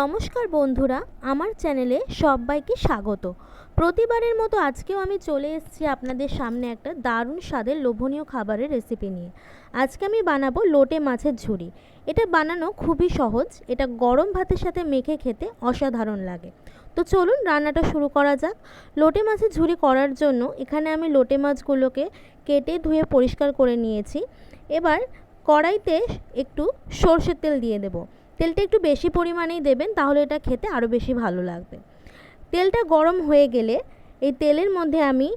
নমস্কার বন্ধুরা, আমার চ্যানেলে সবাইকে স্বাগত। প্রতিবারের মতো আজকেও আমি চলে এসেছি আপনাদের সামনে একটা দারুণ স্বাদের লোভনীয় খাবারের রেসিপি নিয়ে। আজকে আমি বানাবো লোটে মাছের ঝুড়ি এটা বানানো খুবই সহজ, এটা গরম ভাতের সাথে মেখে খেতে অসাধারণ লাগে। তো চলুন রান্নাটা শুরু করা যাক। লোটে মাছের ঝুড়ি করার জন্য এখানে আমি লোটে মাছগুলোকে কেটে ধুয়ে পরিষ্কার করে নিয়েছি। এবার কড়াইতে একটু সর্ষের তেল দিয়ে দেবো। তেলটা একটু বেশি পরিমাণেই দেবেন, তাহলে এটা খেতে আরও বেশি ভালো লাগবে। তেলটা গরম হয়ে গেলে এই তেলের মধ্যে আমি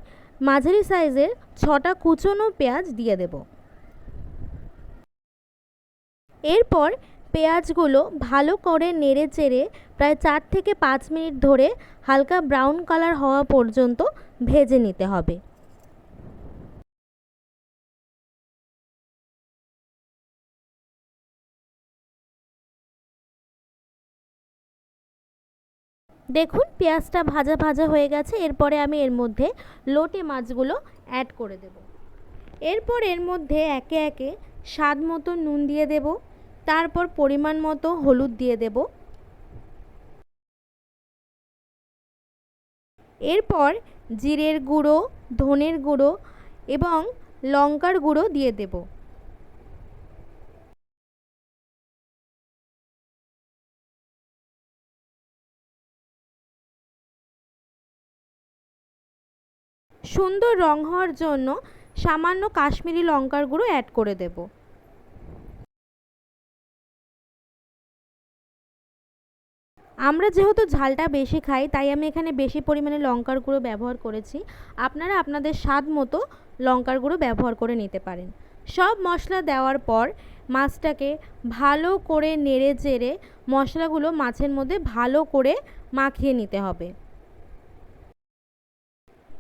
মাঝারি সাইজের ছটা কুচনো পেঁয়াজ দিয়ে দেব। এরপর পেঁয়াজগুলো ভালো করে নেড়ে চেড়ে প্রায় চার থেকে পাঁচ মিনিট ধরে হালকা ব্রাউন কালার হওয়া পর্যন্ত ভেজে নিতে হবে। দেখুন, পেঁয়াজটা ভাজা ভাজা হয়ে গেছে। এরপরে আমি এর মধ্যে লোটে মাছগুলো অ্যাড করে দেব। এরপর এর মধ্যে একে একে স্বাদ মতো নুন দিয়ে দেব। তারপর পরিমাণ মতো হলুদ দিয়ে দেব। এরপর জিরের গুঁড়ো, ধনের গুঁড়ো এবং লঙ্কার গুঁড়ো দিয়ে দেবো। সুন্দর রং হওয়ার জন্য সামান্য কাশ্মীরি লঙ্কার গুঁড়ো অ্যাড করে দেব। আমরা যেহেতু ঝালটা বেশি খাই, তাই আমি এখানে বেশি পরিমাণে লঙ্কার গুঁড়ো ব্যবহার করেছি। আপনারা আপনাদের স্বাদ মতো লঙ্কার গুঁড়ো ব্যবহার করে নিতে পারেন। সব মশলা দেওয়ার পর মাছটাকে ভালো করে নেড়ে চেড়ে মশলাগুলো মাছের মধ্যে ভালো করে মাখিয়ে নিতে হবে।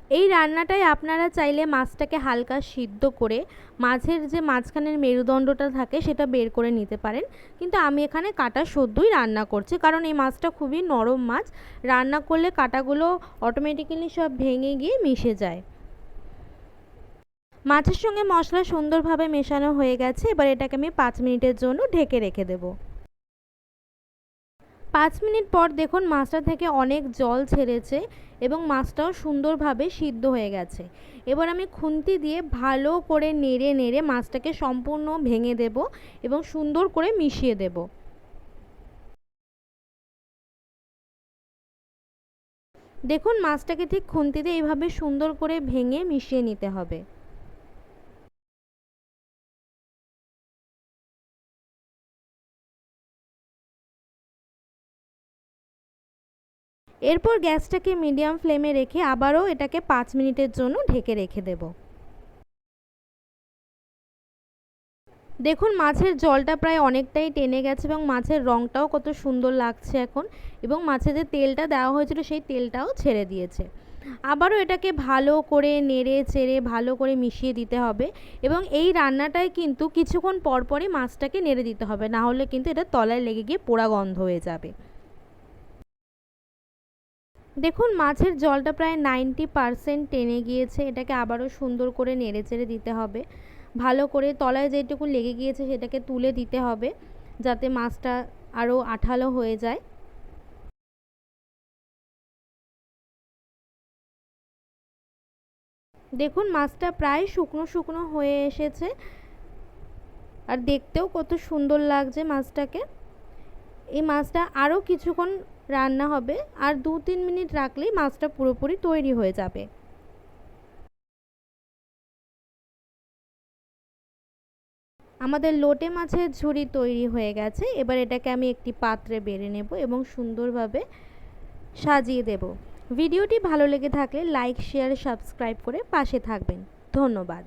এই রান্নাটায় আপনারা চাইলে মাছটাকে হালকা সিদ্ধ করে মাছের যে মাঝখানের মেরুদণ্ডটা থাকে সেটা বের করে নিতে পারেন। কিন্তু আমি এখানে কাটা সদ্যই রান্না করছি, কারণ এই মাছটা খুবই নরম মাছ। রান্না করলে কাটাগুলো অটোমেটিক্যালি সব ভেঙে গিয়ে মিশে যায়। মাছের সঙ্গে মশলা সুন্দরভাবে মেশানো হয়ে গেছে, এবার এটাকে আমি পাঁচ মিনিটের জন্য ঢেকে রেখে দেবো। পাঁচ মিনিট পর দেখুন মাছটা থেকে অনেক জল ছেড়েছে এবং মাছটাও সুন্দরভাবে সিদ্ধ হয়ে গেছে। এবার আমি খুন্তি দিয়ে ভালো করে নেড়ে নেড়ে মাছটাকে সম্পূর্ণ ভেঙে দেব এবং সুন্দর করে মিশিয়ে দেব। দেখুন মাছটাকে ঠিক খুন্তিতে এইভাবে সুন্দর করে ভেঙে মিশিয়ে নিতে হবে। এরপর গ্যাসটাকে মিডিয়াম ফ্লেমে রেখে আবারও এটাকে পাঁচ মিনিটের জন্য ঢেকে রেখে দেব। দেখুন, মাছের জলটা প্রায় অনেকটাই টেনে গেছে এবং মাছের রঙটাও কত সুন্দর লাগছে এখন এবং মাছে যে তেলটা দেওয়া হয়েছিল সেই তেলটাও ছেড়ে দিয়েছে। আবারও এটাকে ভালো করে নেড়ে চেড়ে ভালো করে মিশিয়ে দিতে হবে এবং এই রান্নাটায় কিন্তু কিছুক্ষণ পরপরই মাছটাকে নেড়ে দিতে হবে, না হলে কিন্তু এটা তলায় লেগে গিয়ে পোড়া গন্ধ হয়ে যাবে। দেখুন, মাছের জলটা প্রায় নাইনটি পারসেন্ট টেনে গিয়েছে। এটাকে আবারও সুন্দর করে নেড়ে চেড়ে দিতে হবে। ভালো করে তলায় যেটুকু লেগে গিয়েছে সেটাকে তুলে দিতে হবে, যাতে মাছটা আরও আঠালো হয়ে যায়। দেখুন, মাছটা প্রায় শুকনো শুকনো হয়ে এসেছে। আর দেখতেও কত সুন্দর লাগছে মাছটাকে। এই মাছটা আরও কিছুক্ষণ রান্না হবে আর দু তিন মিনিট রাখলেই মাছটা পুরোপুরি তৈরি হয়ে যাবে। আমাদের লোটে মাছের ঝুড়ি তৈরি হয়ে গেছে। এবার এটাকে আমি একটি পাত্রে বেড়ে নেব এবং সুন্দরভাবে সাজিয়ে দেব। ভিডিওটি ভালো লেগে থাকলে লাইক, শেয়ার, সাবস্ক্রাইব করে পাশে থাকবেন। ধন্যবাদ।